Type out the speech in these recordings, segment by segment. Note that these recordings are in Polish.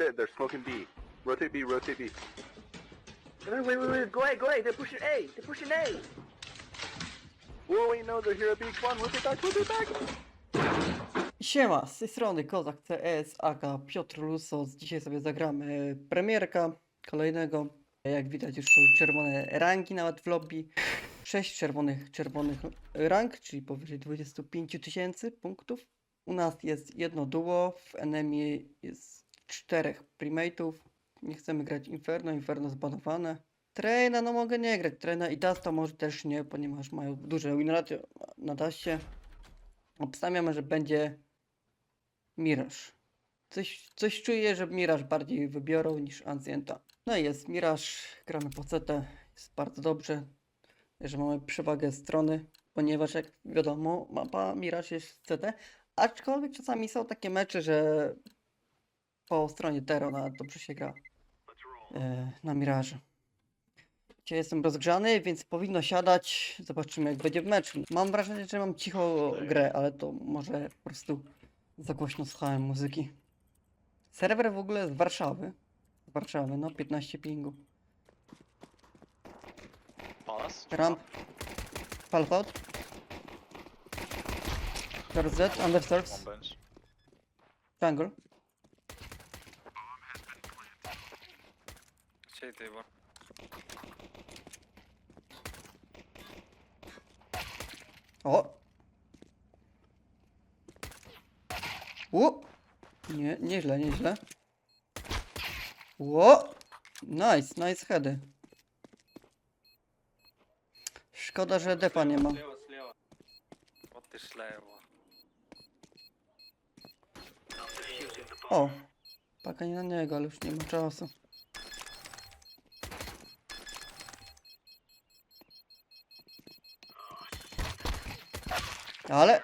shit, they're smoking B. Rotate B, rotate B. Wait, wait, wait, wait, go go they're pushing A, they're pushing A! Whoa, wait, no, they're here at B. Come on, rotate back, rotate back! Siema, z tej strony Kozak CS, aka Piotr Lusos. Dzisiaj sobie zagramy premierka kolejnego. Jak widać już są czerwone rangi nawet w lobby. 6 czerwonych, czerwonych rank, czyli powyżej 25 tysięcy punktów. U nas jest jedno duo, w enemy jest czterech primate'ów. Nie chcemy grać Inferno, Inferno zbanowane. Traina, no mogę nie grać, Traina i Dasta może też nie, ponieważ mają duże win ratio na Dastie. Obstawiamy, że będzie Miraż. Coś, coś czuję, że Miraż bardziej wybiorą niż Ancienta. No i jest Miraż, gramy po CT, jest bardzo dobrze, że mamy przewagę strony, ponieważ jak wiadomo, mapa Miraż jest CT, aczkolwiek czasami są takie mecze, że po stronie Terona dobrze się gra e, na Mirażu. Dzisiaj jestem rozgrzany, więc powinno siadać. Zobaczymy jak będzie w meczu. Mam wrażenie, że mam cicho grę, ale to może po prostu za głośno słuchałem muzyki. Serwer w ogóle z Warszawy. Z Warszawy, no 15 pingu. Ramp. Half out. There's Z, under One stairs. bench. Jungle. Şey var. O! U! Nie, nieźle, nieźle. Ło! Nice, nice heady. Szkoda, że defa nie ma. Слева, слева. Вот ты слева. O! Paka nie na niego, ale już nie ma czasu. Ale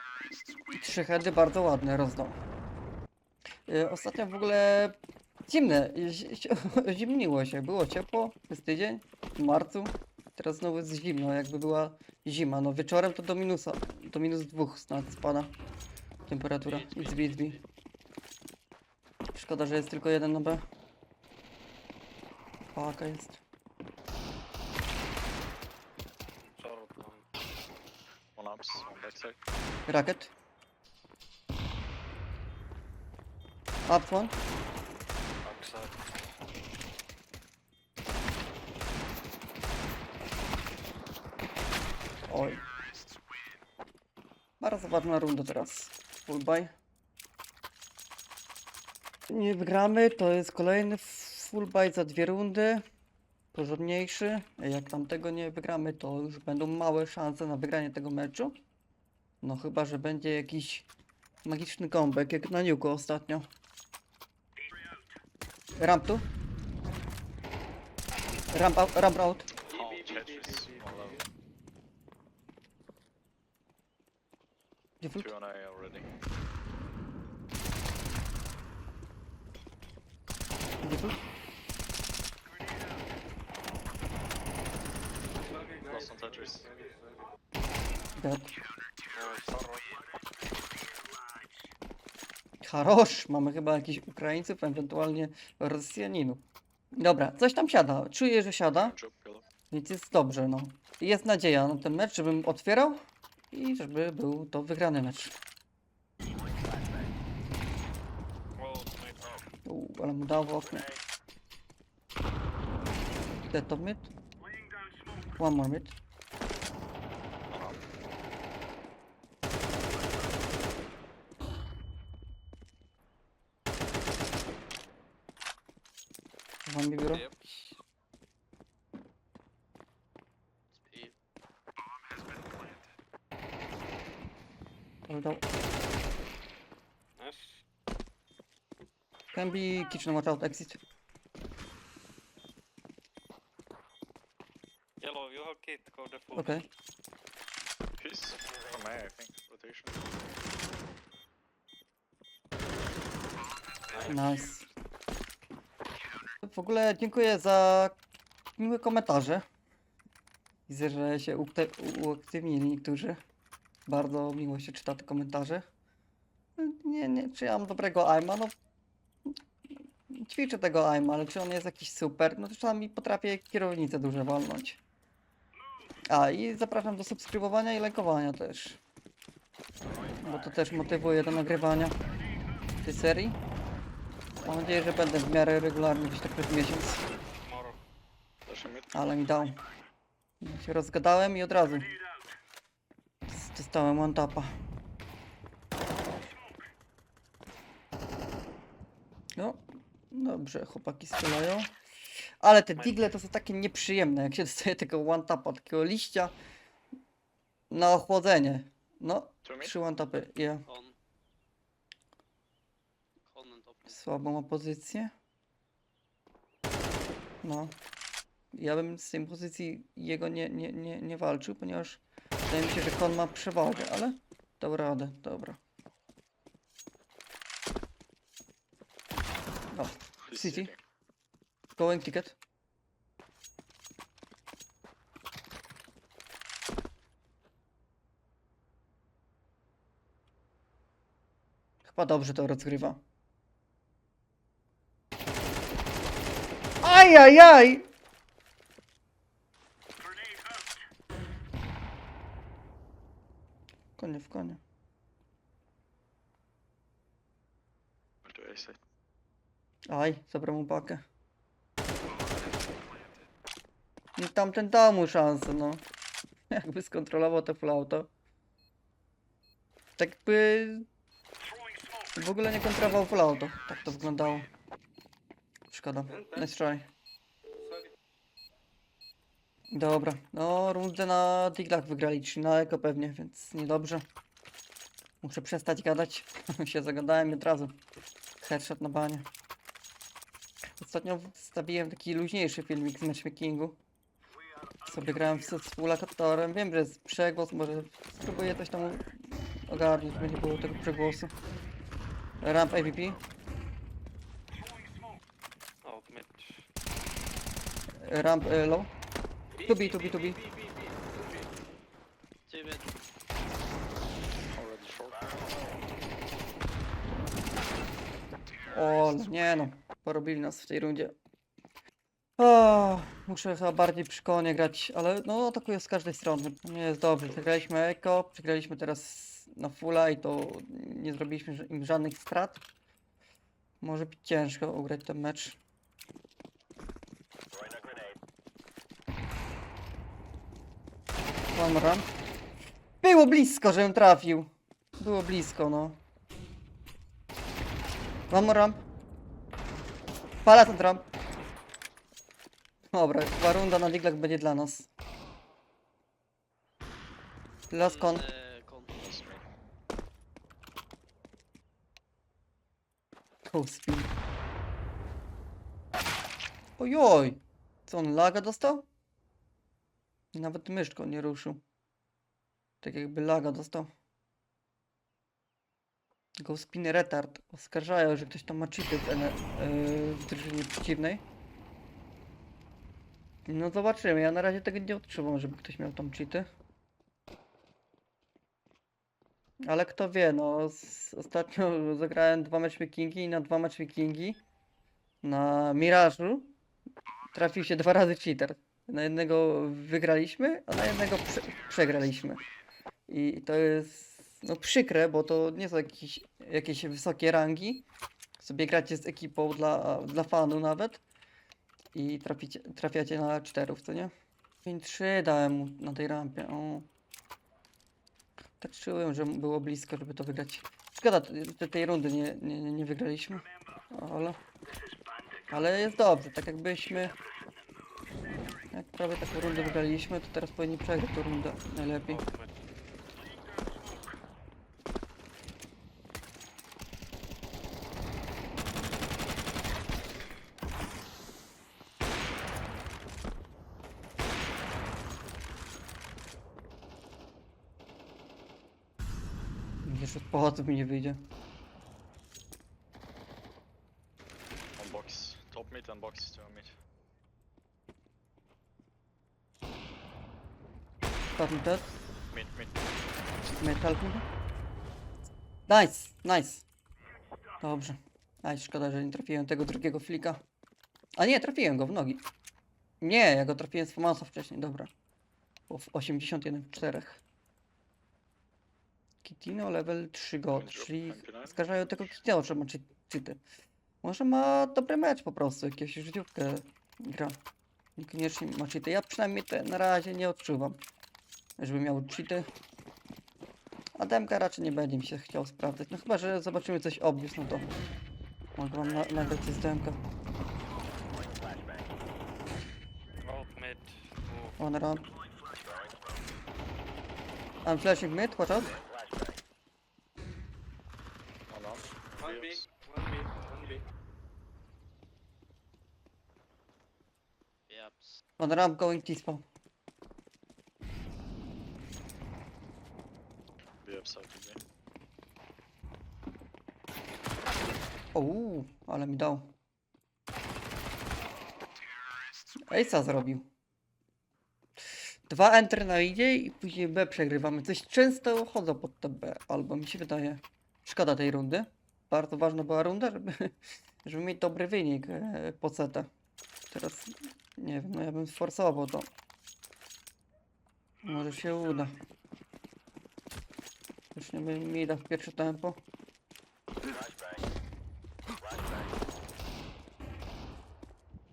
trzy heady bardzo ładne rozdał. Y, Ostatnio w ogóle zimne, zi- zi- zimniło się, było ciepło, jest tydzień, w marcu. Teraz znowu jest zimno, jakby była zima. No wieczorem to do minusa, do minus dwóch nawet spada temperatura. It's B, it's B. Szkoda, że jest tylko jeden na B. Paka jest. Short one. One ups, one backside. Racket. Up one. Oj. Bardzo ważna runda teraz. Full buy. Nie wygramy, to jest kolejny full buy za dwie rundy. Porządniejszy. Jak tamtego nie wygramy, to już będą małe szanse na wygranie tego meczu. No chyba, że będzie jakiś magiczny comeback, jak na Niuku ostatnio. Ramp tu. Ramp out. Ramp out. Oh, Tetris. One level. Default. Two on A already. Default. Lost on Tetris. Dead. No, sorry. Harosz, mamy chyba jakichś Ukraińców, ewentualnie Rosjaninów. Dobra, coś tam siada. Czuję, że siada, więc jest dobrze, no. Jest nadzieja na ten mecz, żebym otwierał i żeby był to wygrany mecz. Uuu, ale mu dał w okno. Dead mid. One more mid. One mi biuro. Yep. Speed. Ale dał. Nice. Can be kitchen, watch out, exit. Yellow, you have kit, go default. Okay. Peace. From A, I think. Rotation. Nice. W ogóle dziękuję za miłe komentarze. Widzę, że się ukte- uaktywnili niektórzy. Bardzo miło się czyta te komentarze. Nie, nie, czy ja mam dobrego aima? No, ćwiczę tego aima, ale czy on jest jakiś super? No to czasami potrafię kierownicę duże walnąć. A i zapraszam do subskrybowania i lajkowania też. Bo to też motywuje do nagrywania tej serii. Mam nadzieję, że będę w miarę regularny gdzieś tak przez miesiąc. Ale mi dał. Się rozgadałem i od razu dostałem one tapa. No, dobrze, chłopaki strzelają. Ale te digle to są takie nieprzyjemne, jak się dostaje tego one tapa, takiego liścia na ochłodzenie. No, trzy one tapy, yeah. Słabą ma pozycję. No. Ja bym z tej pozycji jego nie, nie, nie, nie walczył, ponieważ wydaje mi się, że kon ma przewagę, ale dał radę, dobra. He's City. sitting. going ticket. Chyba dobrze to rozgrywa. Ajajaj! Konie w konie. To A side. Aj, zabrał mu pakę. I tamten dał mu szansę, no. Jakby skontrolował to full auto. Tak by... W ogóle nie kontrolował full auto. Tak to wyglądało. Szkoda. Nice try. Dobra, no rundę na diglach wygrali, czy na eko pewnie, więc niedobrze. Muszę przestać gadać. się zagadałem od razu. Headshot na banie. Ostatnio wstawiłem taki luźniejszy filmik z matchmakingu. Sobie grałem z współlokatorem. Wiem, że jest przegłos, może spróbuję coś tam ogarnąć, żeby nie było tego przegłosu. Ramp AVP, ramp e, low. To be, to be, to be. O, nie no, porobili nas w tej rundzie. O, muszę chyba bardziej przy konie grać, ale no atakuję z każdej strony. Nie jest dobrze. Przegraliśmy Eko, przegraliśmy teraz na fulla i to nie zrobiliśmy im żadnych strat. Może być ciężko ugrać ten mecz. One run. Było blisko, żebym trafił. Było blisko, no. One ramp. Pala ten ramp. Dobra, chyba runda na diglach będzie dla nas. Cool spin. Ojoj! Co on laga dostał? Nawet myszką nie ruszył. Tak jakby laga dostał. Go spin retard. Oskarżają, że ktoś tam ma cheaty w, yy, w drużynie przeciwnej. No zobaczymy. Ja na razie tego nie odczuwam, żeby ktoś miał tam cheaty. Ale kto wie, no ostatnio zagrałem dwa matchmakingi i na dwa matchmakingi na Mirażu trafił się dwa razy cheater. Na jednego wygraliśmy, a na jednego prze przegraliśmy. I to jest no przykre, bo to nie są jakieś, jakieś wysokie rangi. Sobie gracie z ekipą dla, dla fanu nawet i traficie, trafiacie na czterów, co nie? 5-3 dałem mu na tej rampie. O. Tak czułem, że było blisko, żeby to wygrać. Szkoda, te- tej rundy nie, nie, nie wygraliśmy. Ale, ale jest dobrze, tak jakbyśmy... Jak prawie taką rundę wygraliśmy, to teraz powinni przegrać tę rundę najlepiej. Pałaców mi nie wyjdzie. On box. Top mid and box to mid. Starting dead. Mid, mid. Metal? Nice, nice. Dobrze. Aj, szkoda, że nie trafiłem tego drugiego flika. A nie, trafiłem go w nogi. Nie, ja go trafiłem z Famasa wcześniej, dobra. Bo w 81 w 4. Kitino level 3 go, czyli oskarżają tego Kitino, że ma cheaty. Może ma dobry mecz po prostu, jakieś życiówkę gra. Niekoniecznie ma cheaty. Ja przynajmniej te na razie nie odczuwam, żeby miał cheaty. A demka raczej nie będzie mi się chciał sprawdzać. No chyba, że zobaczymy coś obvious, no to mogę wam na nagrać z demka. One ramp. I'm flashing mid, watch out. One off. One B, Yes. one B, one B. One ramp going T-spawn. To. Uuu, ale mi dał. Ace'a zrobił. Dwa enter na idzie i później B przegrywamy. Coś często chodzą pod te B, albo mi się wydaje. Szkoda tej rundy. Bardzo ważna była runda, żeby, żeby mieć dobry wynik e, po CT. Teraz nie wiem, no ja bym sforsował to. Może się uda. Już nie bym mi da w pierwsze tempo.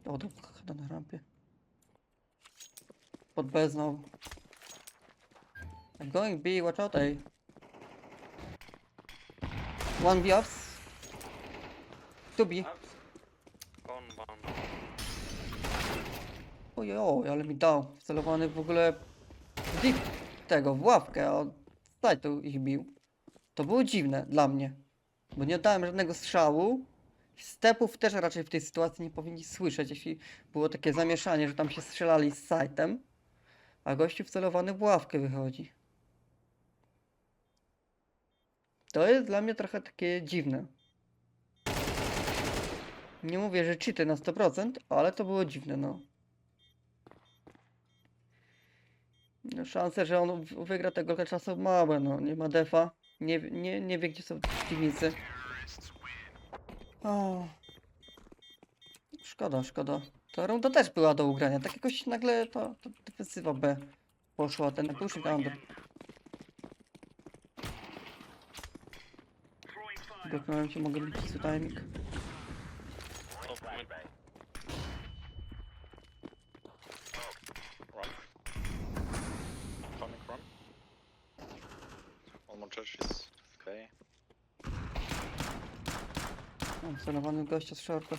O, chyba na rampie. Pod B znowu. I'm going B, watch out A. One B ups. Two B. Ojoj, ale mi dał. Celowany w ogóle w tego, w ławkę, a od tu ich bił. To było dziwne dla mnie. Bo nie oddałem żadnego strzału. Stepów też raczej w tej sytuacji nie powinni słyszeć, jeśli było takie zamieszanie, że tam się strzelali z sajtem. A gościu wcelowany w ławkę wychodzi. To jest dla mnie trochę takie dziwne. Nie mówię, że cheaty na 100%, ale to było dziwne, no. No, szanse, że on wygra tego kilka czasu małe, no. Nie ma defa. Nie, nie, nie wie, gdzie są przeciwnicy. O. Szkoda, szkoda. Ta runda też była do ugrania. Tak jakoś nagle ta, ta defensywa B poszła, ten pushing under. W pewnym momencie mogę swój timing. Top mid. Run. Coming run. One more church is okay. Mam celowany gościa z shorta.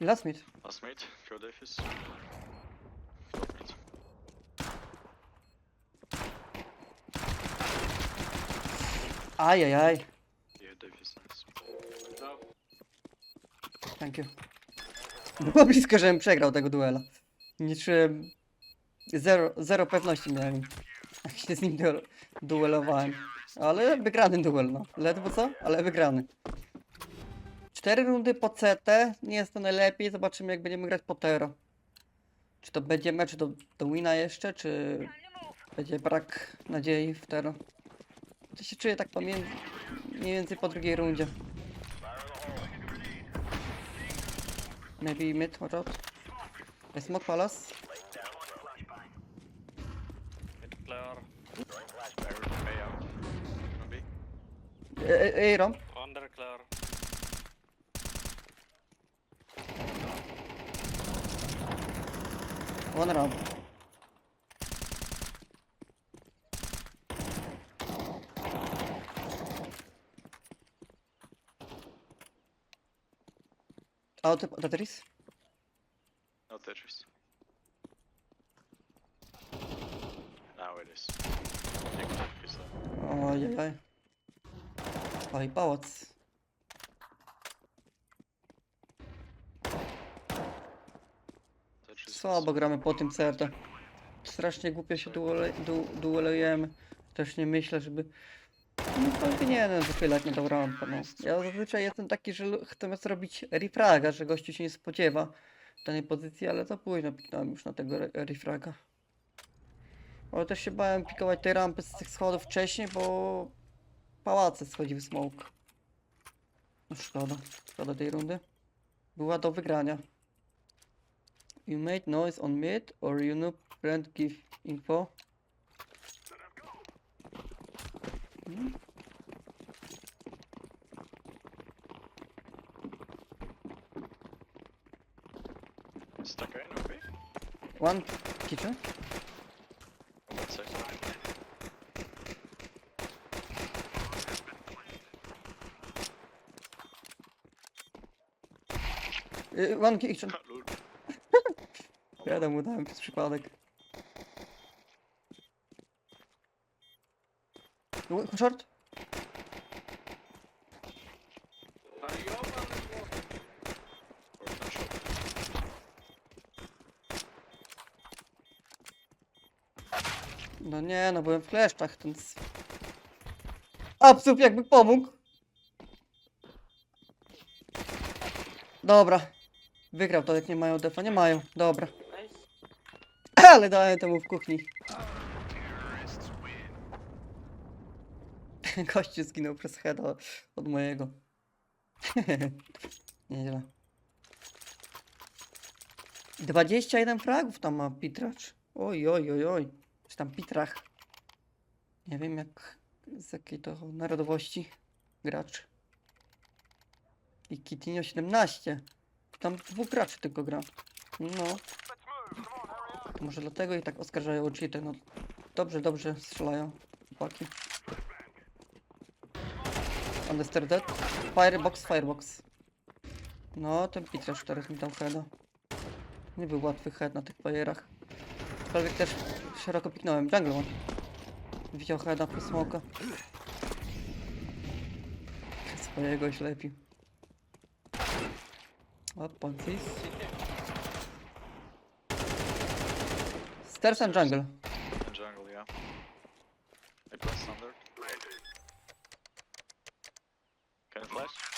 Last mid. Last mate, pure Davis. Ajajaj. No. Thank you. Było blisko, żebym przegrał tego duela. Nie czułem... Zero, zero pewności miałem. Jak się z nim duel, duelowałem. Ale wygrany duel, no. Ledwo co? Ale wygrany. Cztery rundy po CT. Nie jest to najlepiej. Zobaczymy jak będziemy grać po Tero. Czy to będzie mecz do, do wina jeszcze, czy będzie brak nadziei w Tero. To się czuję tak pomiędzy... Mniej więcej po drugiej rundzie. Maybe mid, watch out. I smoke palace. Mid clear. May out. Maybe. E, e, e, ramp. Under clear. One ramp. Out of Tetris. No Tetris. Now it is. Tetris though. Ojej. Oj, pałac. Tetris is- Słabo gramy po tym CRT. Strasznie głupio się duele, du, duelujemy. Też nie myślę, żeby No powinienem wychylać na tą rampę, no. Ja zazwyczaj jestem taki, że chcę zrobić refraga, że gościu się nie spodziewa danej pozycji, ale za późno piknąłem już na tego re- refraga. Ale też się bałem pikować tej rampy z tych schodów wcześniej, bo pałace schodziły smoke. No szkoda, szkoda tej rundy. Była do wygrania. You made noise on mid or you noob friend give info? Hmm? Stuck in, okay. One kitchen? One sec. Y, One kitchen. Lol. Ja tam mu dałem przez przypadek. Short? Or no nie, no byłem w kleszczach, ten... Absurd jakby pomógł. Dobra. Wygrał to, jak nie mają defa. Nie mają. Dobra. Ale dałem temu w kuchni. Gościu zginął przez heada od mojego. Nieźle. 21 fragów tam ma Pitracz. Oj, oj, oj, oj. Czy tam Pitrach. Nie wiem jak, z jakiej to narodowości gracz. I Kitinio 17. Tam dwóch graczy tylko gra. No. To może dlatego i tak oskarżają o cheaty. No dobrze, dobrze strzelają. Chłopaki. Understand that? Firebox, firebox. No, ten Pitrasz teraz mi dał heada. Nie był łatwy head na tych fajerach. Aczkolwiek też szeroko piknąłem. Jungle one. Widział heada przez smoka. Swojego ślepi. O, Poncis. Stairs and jungle. In jungle, yeah. I press under. Can I flash?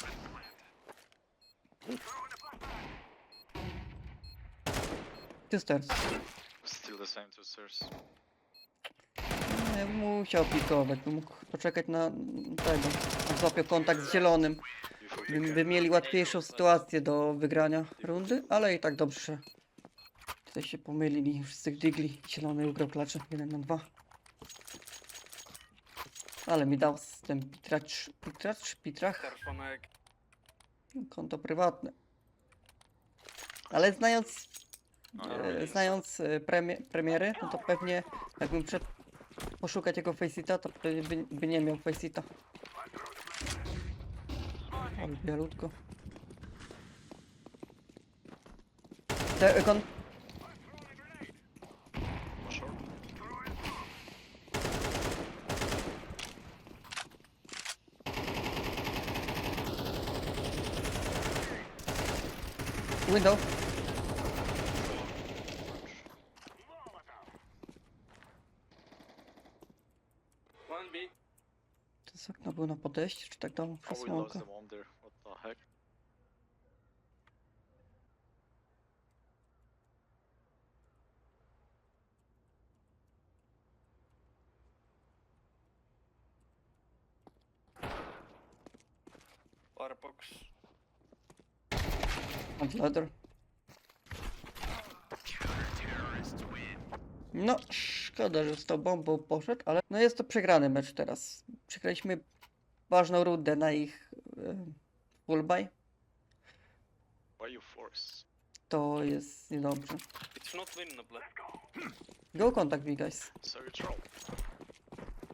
Two stairs. Still the same two stairs. Nie, musiał pikować, by mógł poczekać na tego. Złapiał kontakt z zielonym. By, by mieli łatwiejszą sytuację do wygrania rundy, ale i tak dobrze. Tutaj się pomylili tych digli. Zielony ugrał klacze 1 na 2. Ale mi dał z tym pitracz, pitracz, pitrach, konto prywatne. Ale znając, No, e, znając e, premie, premiery, no to pewnie jakbym przed poszukać jego faceita, to pewnie by, by nie miał faceita. Ale bialutko. Te, kon, Short. window. One B. Na podejście, czy tak dał Oh, we lost smoka? the one there. What the heck? Firebox. Od ladder. No, szkoda, że z tą bombą poszedł, ale no jest to przegrany mecz teraz. Przegraliśmy ważną rundę na ich full buy. Why you force? To jest niedobrze. It's not winnable. Go contact me guys. So you troll.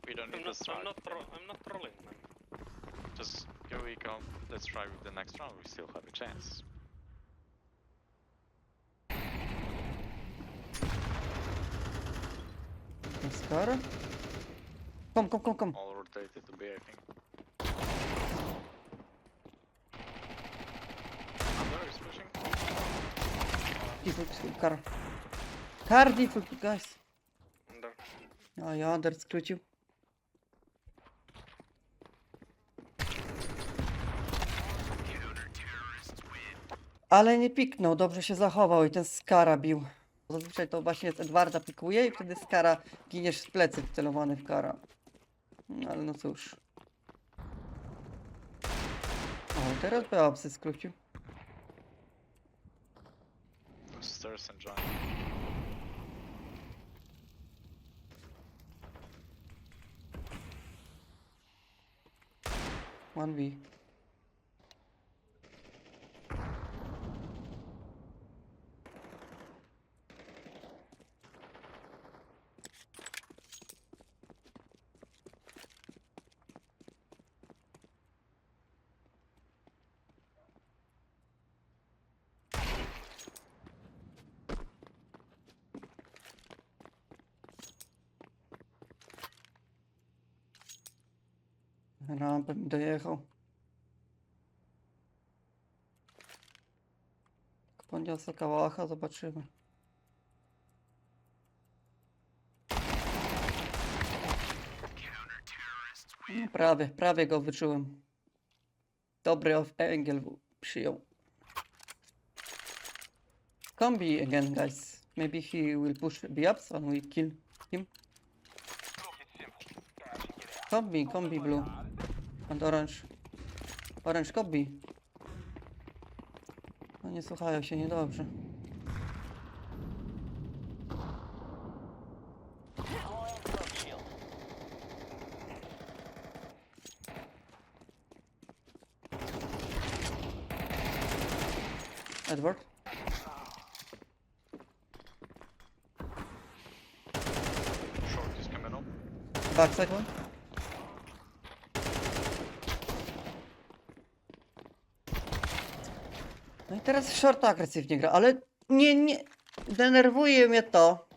We don't I'm need not, this round. I'm not, tro I'm not trolling, man. Just go we go. Let's try with the next round. We still have a chance. Oscar. Kom, kom, kom, kom. All rotated to B, I think. full full car. Hardy full guys. Under. No i skrócił. Ale nie piknął, dobrze się zachował i ten Skara bił. Zazwyczaj to właśnie z Edwarda pikuje i wtedy Skara giniesz z plecy wcelowany w Kara. No, ale no cóż. O, teraz Beopsy skrócił. Stairs and join. One B. Rampę mi dojechał. Poniosę kałacha, zobaczymy. No, prawie, prawie go wyczułem. Dobry angle przyjął. Combi again, guys. Maybe he will push the ups and we kill him. Combi, combi blue. And orange. Orange combi. No nie słuchają się niedobrze. Edward? Short is coming up. Backside one? Teraz short agresywnie gra, ale nie, nie, denerwuje mnie to,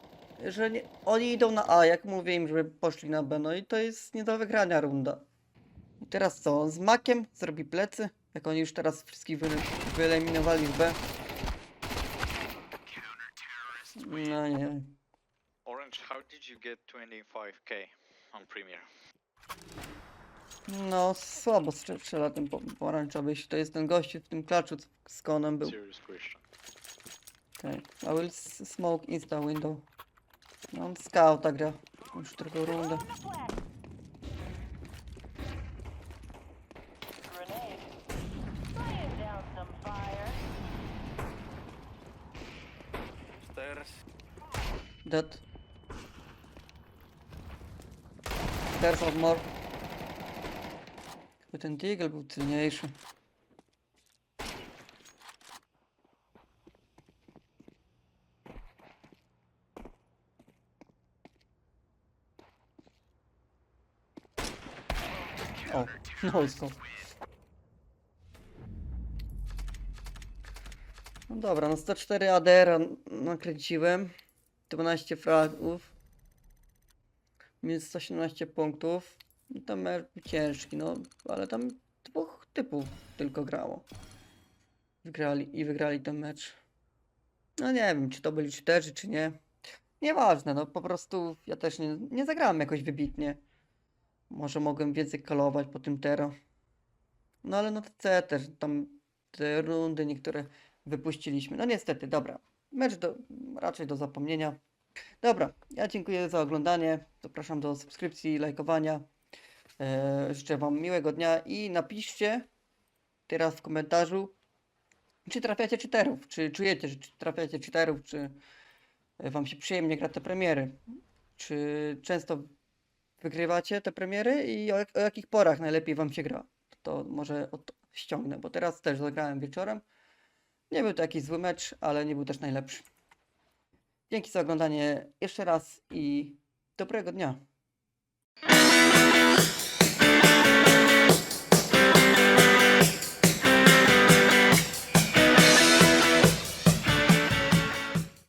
że nie, oni idą na A, jak mówię im, żeby poszli na B, no i to jest nie do wygrania runda. I teraz co, on z makiem zrobi plecy, jak oni już teraz wszystkich wy, wyeliminowali z B. No nie. Orange, how did you get 25k on Premier? No, słabo strze- strzela ten po- pomarańczowy, jeśli to jest ten gościu w tym klaczu, co z konem był. Serious question. Okay. I will s- smoke insta window. No, on scouta gra. Już tylko rundę. Grenade. Laying down some fire. Stairs. Dead. There's one more. Chyba ten Deagle był tylniejszy. O, no scope. No dobra, no 104 ADR nakręciłem. 12 fragów. Minus 117 punktów. I tam ciężki, no, ale tam dwóch typów tylko grało. Wygrali i wygrali ten mecz. No nie wiem, czy to byli cheaterzy, czy nie. Nieważne, no po prostu ja też nie, nie zagrałem jakoś wybitnie. Może mogłem więcej kalować po tym Tero. No ale no te też tam te rundy niektóre wypuściliśmy. No niestety, dobra. Mecz do, raczej do zapomnienia. Dobra, ja dziękuję za oglądanie. Zapraszam do subskrypcji, lajkowania. Eee, życzę Wam miłego dnia i napiszcie teraz w komentarzu, czy trafiacie czyterów, czy czujecie, że trafiacie czyterów, czy e, Wam się przyjemnie gra te premiery, czy często wygrywacie te premiery i o, o jakich porach najlepiej Wam się gra. To może od, ściągnę, bo teraz też zagrałem wieczorem. Nie był to jakiś zły mecz, ale nie był też najlepszy. Dzięki za oglądanie jeszcze raz i dobrego dnia.